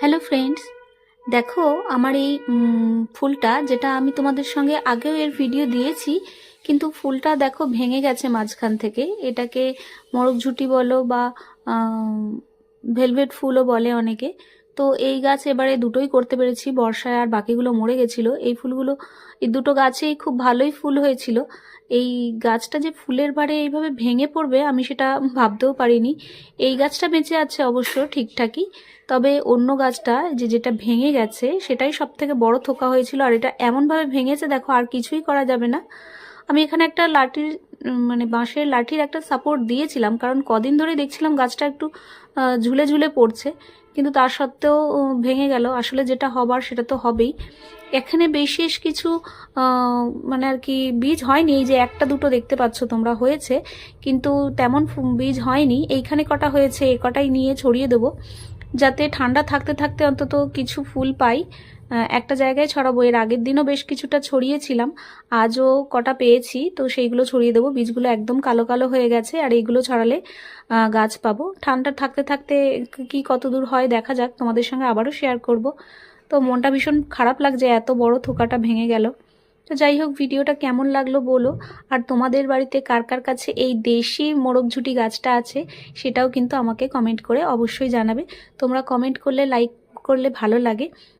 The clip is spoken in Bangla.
হ্যালো ফ্রেন্ডস দেখো, আমার এই ফুলটা, যেটা আমি তোমাদের সঙ্গে আগেও এর ভিডিও দিয়েছি, কিন্তু ফুলটা দেখো ভেঙে গেছে মাঝখান থেকে। এটাকে মরকঝুটি বলো বা ভেলভেট ফুলও বলে অনেকে। তো এই গাছ এবারে দুটোই করতে পেরেছি, বর্ষায় আর বাকিগুলো মরে গেছিল। এই ফুলগুলো, এই দুটো গাছেই খুব ভালোই ফুল হয়েছিল। এই গাছটা যে ফুলের বারে এইভাবে ভেঙে পড়বে আমি সেটা ভাবতেও পারিনি। এই গাছটা বেঁচে আছে অবশ্য ঠিকঠাকই, তবে অন্য গাছটা যে যেটা ভেঙে গেছে সেটাই সব থেকে বড় থোকা হয়েছিল। আর এটা এমনভাবে ভেঙেছে, দেখো, আর কিছুই করা যাবে না। আমি এখানে একটা লাঠির মানে বাঁশের লাঠির একটা সাপোর্ট দিয়েছিলাম, কারণ কদিন ধরে দেখছিলাম গাছটা একটু ঝুলে ঝুলে পড়ছে, কিন্তু তার সত্ত্বেও ভেঙে গেল। আসলে যেটা হবার সেটা তো হবেই। এখানে বিশেষ কিছু মানে আর কি বীজ হয়নি, এই যে একটা দুটো দেখতে পাচ্ছ তোমরা হয়েছে, কিন্তু তেমন বীজ হয়নি। এইখানে কটা হয়েছে, এ কটাই নিয়ে ছড়িয়ে দেবো। যাতে ঠান্ডা থাকতে থাকতে অন্তত কিছু ফুল পাই। একটা জায়গায় ছড়াবো। এর আগের দিনও বেশ কিছুটা ছড়িয়েছিলাম। আজও কটা পেয়েছি, তো সেইগুলো ছড়িয়ে দেবো। বীজগুলো একদম কালো কালো হয়ে গেছে, আর এইগুলো ছড়ালে গাছ পাবো। ঠান্ডা থাকতে থাকতে কি কত দূর হয় দেখা যাক। তোমাদের সঙ্গে আবারও শেয়ার করব। তো মনটা ভীষণ খারাপ লাগছে, এত বড় থোকাটা ভেঙে গেল। তো যাই হোক, ভিডিওটা কেমন লাগল বলো। আর তোমাদের বাড়িতে কার কার কাছে এই দেশি মোরগঝুটি গাছটা আছে সেটাও কিন্তু আমাকে কমেন্ট করে অবশ্যই জানাবে। তোমরা কমেন্ট করলে লাইক করলে ভালো লাগে।